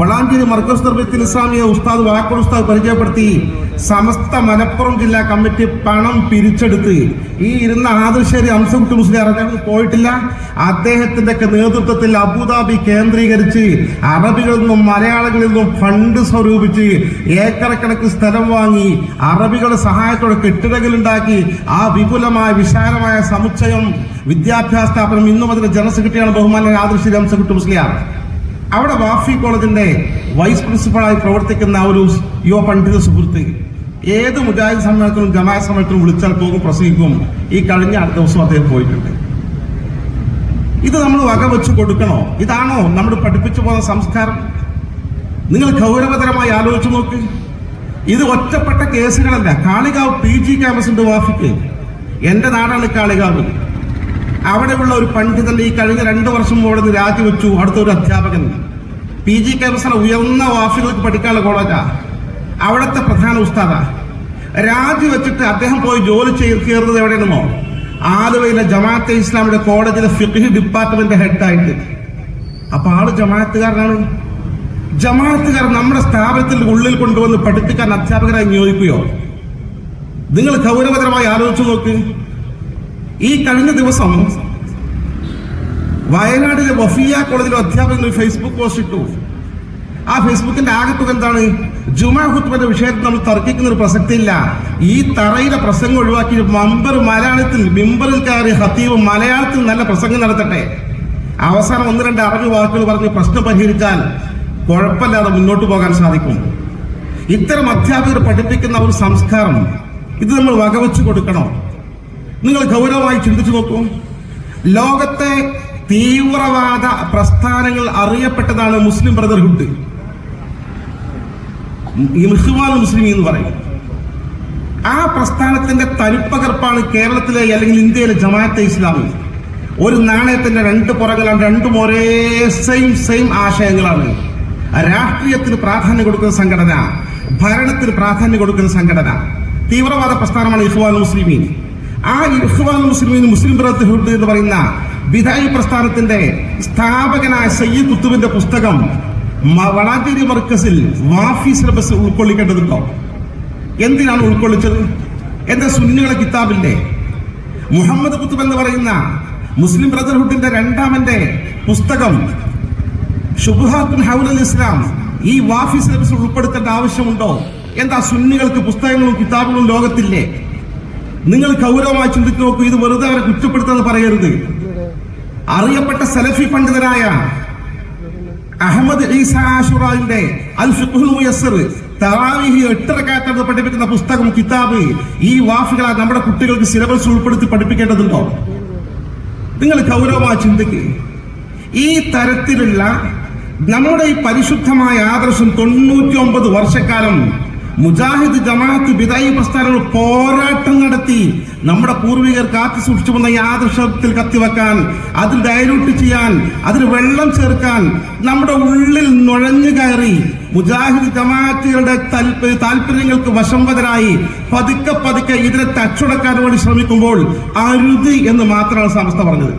വളാഞ്ചേരി മർക്കസ് നിർമ്മിത്തിൽ ഇസ്ലാമിയ ഉസ്താദ് വാക്കോട് ഉസ്താദ് പരിചയപ്പെടുത്തി സമസ്ത മലപ്പുറം ജില്ലാ കമ്മിറ്റി പണം പിരിച്ചെടുത്ത്. ഈ ഇരുന്ന ആദർശേരി അംസകുട്ടി മുസ്ലിം അദ്ദേഹം പോയിട്ടില്ല. അദ്ദേഹത്തിന്റെ നേതൃത്വത്തിൽ അബുദാബി കേന്ദ്രീകരിച്ച് അറബികളിൽ നിന്നും മലയാളികളിൽ നിന്നും ഫണ്ട് സ്വരൂപിച്ച് ഏക്കറക്കണക്ക് സ്ഥലം വാങ്ങി അറബികളുടെ സഹായത്തോടെ കെട്ടിടങ്ങളുണ്ടാക്കി. ആ വിപുലമായ വിശാലമായ സമുച്ചയം വിദ്യാഭ്യാസ സ്ഥാപനം ഇന്നും അതിന്റെ ജനറൽ സെക്രട്ടറിയാണ് ബഹുമാന ആദർശേരി അംസകുട്ടി മുസ്ലിയാർ. അവിടെ വാഫി കോളേജിന്റെ വൈസ് പ്രിൻസിപ്പളായി പ്രവർത്തിക്കുന്ന ഒരു യുവ പണ്ഡിത സുഹൃത്ത് ഏത് മുജാഹിദ് സമ്മേളനത്തിലും ജമാ സമ്മേളനത്തിലും വിളിച്ചാൽ പോകും പ്രസംഗിക്കും. ഈ കഴിഞ്ഞ അടുത്ത ദിവസം അദ്ദേഹം പോയിട്ടുണ്ട്. ഇത് നമ്മൾ വക വകവെച്ച് കൊടുക്കണോ? ഇതാണോ നമ്മൾ പഠിപ്പിച്ചു പോകുന്ന സംസ്കാരം? നിങ്ങൾ ഗൗരവതരമായി ആലോചിച്ചു നോക്ക്. ഇത് ഒറ്റപ്പെട്ട കേസുകളല്ല. കാളികാവ് പി ജി ക്യാമ്പസിന്റെ വാഫിക്ക്. എന്റെ നാടാണ് കാളികാവ്. അവിടെയുള്ള ഒരു പണ്ഡിതൻ ഈ കഴിഞ്ഞ രണ്ട് വർഷം നിന്ന് രാജിവെച്ചു. അടുത്തൊരു അധ്യാപകൻ. പി ജി ക്യാമ്പസിലെ ഉയർന്ന വാഫികൾക്ക് പഠിക്കാനുള്ള കോളേജാ. അവിടുത്തെ പ്രധാന ഉസ്താദാ. രാജിവെച്ചിട്ട് അദ്ദേഹം പോയി ജോലി ചെയ്ത് കയറുന്നത് എവിടെയാണെന്നോ? ആലുവയിലെ ജമാഅത്തെ ഇസ്ലാമിയുടെ കോളേജിലെ ഫിഖ് ഡിപ്പാർട്ട്മെന്റ് ഹെഡായിട്ട്. അപ്പൊ ആൾ ജമാഅത്തുകാരനാണ്. ജമാഅത്തുകാർ നമ്മുടെ സ്ഥാപനത്തിൽ ഉള്ളിൽ കൊണ്ടുവന്ന് പഠിപ്പിക്കാൻ അധ്യാപകരായി നിയോഗിക്കുകയോ? നിങ്ങൾ ഗൗരവതരമായി ആലോചിച്ചു നോക്ക്. ഈ കഴിഞ്ഞ ദിവസം വയനാടിലെ വഫിയ കോളേജിലെ അധ്യാപകൻ ഒരു ഫേസ്ബുക്ക് പോസ്റ്റ് ഇട്ടു. ആ ഫേസ്ബുക്കിന്റെ ആകത്തുക എന്താണ്? ജുമാ ഹുത്തുബന്റെ വിഷയത്തിൽ നമ്മൾ തർക്കിക്കുന്ന ഒരു പ്രസക്തിയില്ല. ഈ തറയിലെ പ്രസംഗം ഒഴിവാക്കി മമ്പർ മലയാളത്തിൽ മിമ്പറിൽ കയറി ഹത്തീവ് മലയാളത്തിൽ നല്ല പ്രസംഗം നടത്തട്ടെ. അവസാനം ഒന്ന് രണ്ട് അറബി വാക്കുകൾ പറഞ്ഞ് പ്രശ്നം പരിഹരിച്ചാൽ കുഴപ്പമില്ലാതെ മുന്നോട്ട് പോകാൻ സാധിക്കും. ഇത്തരം അധ്യാപകർ പഠിപ്പിക്കുന്ന ഒരു സംസ്കാരം ഇത് നമ്മൾ വകവെച്ചു കൊടുക്കണം. നിങ്ങൾ ഗൗരവമായി ചിന്തിച്ചു നോക്കൂ. ലോകത്തെ തീവ്രവാദ പ്രസ്ഥാനങ്ങൾ അറിയപ്പെട്ടതാണ് മുസ്ലിം ബ്രദർഹുഡ്. മുസ്ലിമാൻ മുസ്ലിം എന്ന് പറയും. ആ പ്രസ്ഥാനത്തിന്റെ തനിപ്പകർപ്പാണ് കേരളത്തിലെ അല്ലെങ്കിൽ ഇന്ത്യയിലെ ജമാഅത്തെ ഇസ്ലാമി ഒരു നാണയത്തിന്റെ രണ്ട് പുറങ്ങളാണ് രണ്ടും ഒരേ സെയിം സെയിം ആശയങ്ങളാണ്. രാഷ്ട്രീയത്തിന് പ്രാധാന്യം കൊടുക്കുന്ന സംഘടന ഭരണത്തിന് പ്രാധാന്യം കൊടുക്കുന്ന സംഘടന. തീവ്രവാദ പ്രസ്ഥാനമാണ് ഇഫ്വാൻ മുസ്ലിമീൻ. ആ ഇഖ്വാൻ മുസ്ലിം മുസ്ലിം ബ്രദർഹുഡ് എന്ന് പറയുന്ന വിധായി പ്രസ്ഥാനത്തിന്റെ സ്ഥാപകനായ സയ്യിദ് കുത്തുബിന്റെ പുസ്തകം വളാഞ്ചേരി മർക്കസിൽ വാഫി സിലബസ് ഉൾക്കൊള്ളിക്കേണ്ടതുണ്ടോ? എന്തിനാണ് ഉൾക്കൊള്ളിച്ചത്? എന്റെ സുന്നികളെ കിതാബിന്റെ മുഹമ്മദ് കുത്തുബ് എന്ന് പറയുന്ന മുസ്ലിം ബ്രദർഹുഡിന്റെ രണ്ടാമന്റെ പുസ്തകം ഷുബുഹാത്തുൻ ഹൗലൽ ഇസ്ലാം ഈ വാഫി സിലബസ് ഉൾപ്പെടുത്തേണ്ട ആവശ്യമുണ്ടോ? എന്താ സുന്നികൾക്ക് പുസ്തകങ്ങളും കിതാബുകളും ലോകത്തില്ലേ? നിങ്ങൾ ഗൗരവമായി ചിന്തിച്ചു നോക്കൂ ഇത് വെറുതെ അവരെ കുറ്റപ്പെടുത്തുന്നത് പറയരുത്. അറിയപ്പെട്ട സലഫി പണ്ഡിതനായ അഹമ്മദ് ഈസ അൽ മുയസ്സർ തറാവിഹി എട്ടരക്കാറ്റത് പഠിപ്പിക്കുന്ന പുസ്തകം കിതാബ് ഈ വാഫുകൾ നമ്മുടെ കുട്ടികൾക്ക് സിലബസ് ഉൾപ്പെടുത്തി പഠിപ്പിക്കേണ്ടതുണ്ടോ? നിങ്ങൾ ഗൗരവമായി ചിന്തിക്കുക ഈ തരത്തിലുള്ള നമ്മുടെ ഈ പരിശുദ്ധമായ ആദർശം തൊണ്ണൂറ്റി ഒമ്പത് വർഷക്കാലം മുജാഹിദ് ജമാഅത്ത് ബിദായി പ്രസ്ഥാനങ്ങൾ പോരാട്ടം നടത്തി നമ്മുടെ പൂർവികർ കാത്തു സൂക്ഷിച്ചു വന്ന ഈ ആദർശത്തിൽ കത്തിവെക്കാൻ അതിൽ ഡയലൂട്ട് ചെയ്യാൻ അതിൽ വെള്ളം ചേർക്കാൻ നമ്മുടെ ഉള്ളിൽ നുഴഞ്ഞു കയറി മുജാഹിദ് ജമാഅത്തുകളുടെ താല്പ- താല്പര്യങ്ങൾക്ക് വശംവതരായി പതുക്കെ പതുക്കെ ഇതിനെ തച്ചുടക്കാൻ വേണ്ടി ശ്രമിക്കുമ്പോൾ അരുത് എന്ന് മാത്രമാണ് സമസ്ത പറഞ്ഞത്.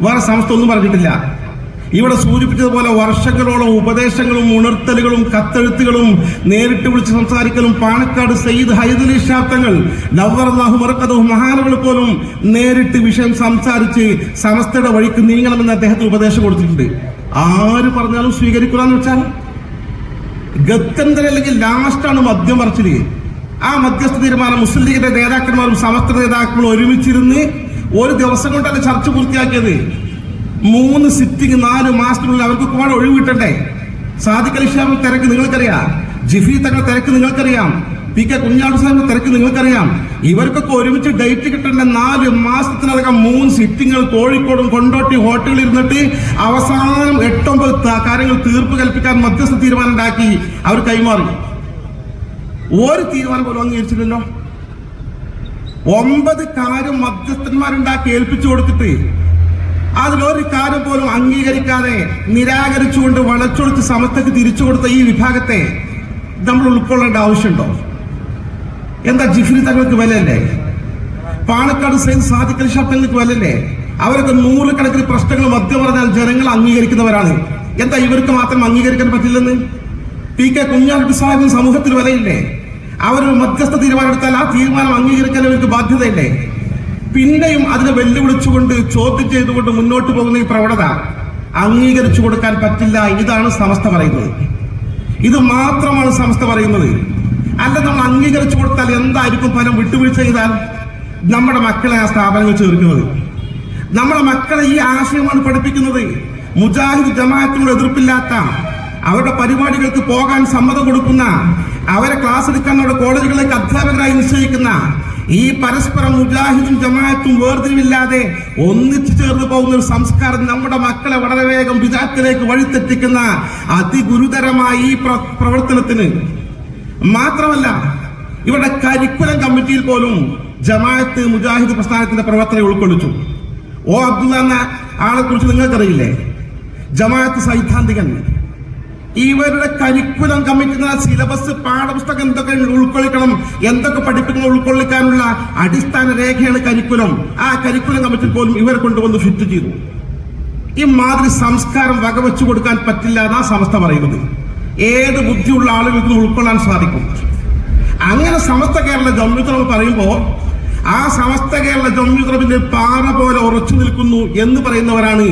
വേറെ സംസ്ഥ ഒന്നും പറഞ്ഞിട്ടില്ല. ഇവിടെ സൂചിപ്പിച്ചതുപോലെ വർഷങ്ങളോളം ഉപദേശങ്ങളും ഉണർത്തലുകളും കത്തെഴുത്തുകളും നേരിട്ട് വിളിച്ച് സംസാരിക്കലും പാണക്കാട് സയ്യിദ് ഹൈദലി ശാബ്ദങ്ങൾ നവറല്ലാഹു മറക്കതും മഹാനകൾ പോലും നേരിട്ട് വിഷയം സംസാരിച്ച് സമസ്തയുടെ വഴിക്ക് നീങ്ങണമെന്ന് അദ്ദേഹത്തിന് ഉപദേശം കൊടുത്തിട്ടുണ്ട്. ആര് പറഞ്ഞാലും സ്വീകരിക്കുക എന്ന് വെച്ചാൽ ഗത്യന്തരം അല്ലെങ്കിൽ ലാസ്റ്റാണ് മദ്യം പറിച്ചത് ആ മധ്യസ്ഥ തീരുമാനം മുസ്ലിം ലീഗിന്റെ നേതാക്കന്മാരും സമസ്ത നേതാക്കളും ഒരുമിച്ചിരുന്ന് ഒരു ദിവസം കൊണ്ടല്ല ചർച്ച പൂർത്തിയാക്കിയത്? മൂന്ന് സിറ്റിംഗ് നാല് മാസത്തിനുള്ളിൽ അവർക്ക് ഒരുപാട് ഒഴിവ് കിട്ടണ്ടേ? സാദിഖ് അലി ഷാബ് തിരക്ക് നിങ്ങൾക്കറിയാം. ജിഫി തങ്ങൾ തിരക്ക് നിങ്ങൾക്കറിയാം. പി കെ കുഞ്ഞാട് സാഹിബിന്റെ തിരക്ക് നിങ്ങൾക്കറിയാം. ഇവർക്കൊക്കെ ഒരുമിച്ച് ഡേറ്റ് കിട്ടേണ്ട നാല് മാസത്തിനകം മൂന്ന് സിറ്റിങ്ങൾ കോഴിക്കോടും കൊണ്ടോട്ടി ഹോട്ടലിൽ ഇരുന്നിട്ട് അവസാനം എട്ടൊമ്പത് കാര്യങ്ങൾ തീർപ്പ് കൽപ്പിക്കാൻ മധ്യസ്ഥ തീരുമാനം ഉണ്ടാക്കി. അവർ കൈമാറി. ഒരു തീരുമാനം പോലും അംഗീകരിച്ചില്ലല്ലോ. ഒമ്പത് കാര്യം മധ്യസ്ഥന്മാരുണ്ടാക്കി ഏൽപ്പിച്ചു കൊടുത്തിട്ട് അതിലൊരു കാര്യം പോലും അംഗീകരിക്കാതെ നിരാകരിച്ചുകൊണ്ട് വളച്ചൊടിച്ച് സമസ്തക്ക് തിരിച്ചു കൊടുത്ത ഈ വിഭാഗത്തെ നമ്മൾ ഉൾക്കൊള്ളേണ്ട ആവശ്യമുണ്ടോ? എന്താ ജിഫ്രി തങ്ങൾക്ക് വിലയല്ലേ? പാണക്കാട് സെയിൻ സാദിഖൽ ഷാ വിലയല്ലേ? അവരൊക്കെ നൂറുകണക്കിന് പ്രശ്നങ്ങൾ മധ്യ പറഞ്ഞാൽ ജനങ്ങൾ അംഗീകരിക്കുന്നവരാണ്. എന്താ ഇവർക്ക് മാത്രം അംഗീകരിക്കാൻ പറ്റില്ലെന്ന്? പി കെ കുഞ്ഞാലിക്കുട്ടി സാഹിബിന് സമൂഹത്തിൽ വിലയില്ലേ? അവർ മധ്യസ്ഥ തീരുമാനം എടുത്താൽ ആ തീരുമാനം അംഗീകരിക്കാൻ അവർക്ക് ബാധ്യതയില്ലേ? പിന്നെയും അതിനെ വെല്ലുവിളിച്ചുകൊണ്ട് ചോദ്യം ചെയ്തുകൊണ്ട് മുന്നോട്ട് പോകുന്ന ഈ പ്രവണത അംഗീകരിച്ചു കൊടുക്കാൻ പറ്റില്ല ഇതാണ് സമസ്ത പറയുന്നത്. ഇത് മാത്രമാണ് സമസ്ത പറയുന്നത്. അല്ല നമ്മൾ അംഗീകരിച്ചു കൊടുത്താൽ എന്തായിരിക്കും ഫലം വിട്ടുവീഴ്ച ചെയ്താൽ? നമ്മുടെ മക്കളെ ആ സ്ഥാപനങ്ങൾ ചേർക്കുന്നത്. നമ്മുടെ മക്കളെ ഈ ആശയമാണ് പഠിപ്പിക്കുന്നത്. മുജാഹിദ് ജമാഅത്തിനോട് എതിർപ്പില്ലാത്ത അവരുടെ പരിപാടികൾക്ക് പോകാൻ സമ്മതം കൊടുക്കുന്ന അവരെ ക്ലാസ് എടുക്കാൻ നമ്മുടെ കോളേജുകളിലേക്ക് അധ്യാപകരായി നിശ്ചയിക്കുന്ന ഈ പരസ്പരം മുജാഹിദും ജമാഅത്തും വേർതിരിവില്ലാതെ ഒന്നിച്ചു ചേർന്ന് പോകുന്ന ഒരു സംസ്കാരം നമ്മുടെ മക്കളെ വളരെ വേഗം വിദാത്തിലേക്ക് വഴിത്തെറ്റിക്കുന്ന അതിഗുരുതരമായ ഈ പ്ര- പ്രവർത്തനത്തിന് മാത്രമല്ല ഇവിടെ കരിക്കുലം കമ്മിറ്റിയിൽ പോലും ജമാഅത്ത് മുജാഹിദ് പ്രസ്ഥാനത്തിന്റെ പ്രവർത്തനം ഉൾക്കൊള്ളിച്ചു. ഓ അബ്ദുള്ള എന്ന ആളെ കുറിച്ച് നിങ്ങൾക്കറിയില്ലേ? ജമാഅത്ത് സൈദ്ധാന്തികൻ. ഇവരുടെ കരിക്കുലം കമ്മിറ്റി സിലബസ് പാഠപുസ്തകം എന്തൊക്കെ ഉൾക്കൊള്ളിക്കണം എന്തൊക്കെ പഠിപ്പിക്കണം ഉൾക്കൊള്ളിക്കാനുള്ള അടിസ്ഥാന രേഖയാണ് കരിക്കുലം. ആ കരിക്കുലം കമ്മിറ്റി പോലും ഇവരെ കൊണ്ടുവന്ന് ഫിറ്റ് ചെയ്തു. ഈ മാതൃ സംസ്കാരം വകവെച്ചു കൊടുക്കാൻ പറ്റില്ല എന്നാ സമസ്ത പറയുന്നത്. ഏത് ബുദ്ധിയുള്ള ആളുകൾക്ക് ഉൾക്കൊള്ളാൻ സാധിക്കും? അങ്ങനെ സമസ്ത കേരള ജമ്മിത്രം പറയുമ്പോൾ ആ സമസ്ത കേരള ജമ്മിത്രമിന്റെ പാറ പോലെ ഉറച്ചു നിൽക്കുന്നു എന്ന് പറയുന്നവരാണ്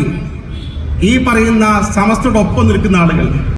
ഈ പറയുന്ന സമസ്തയുടെ ഒപ്പം നിൽക്കുന്ന ആളുകൾ.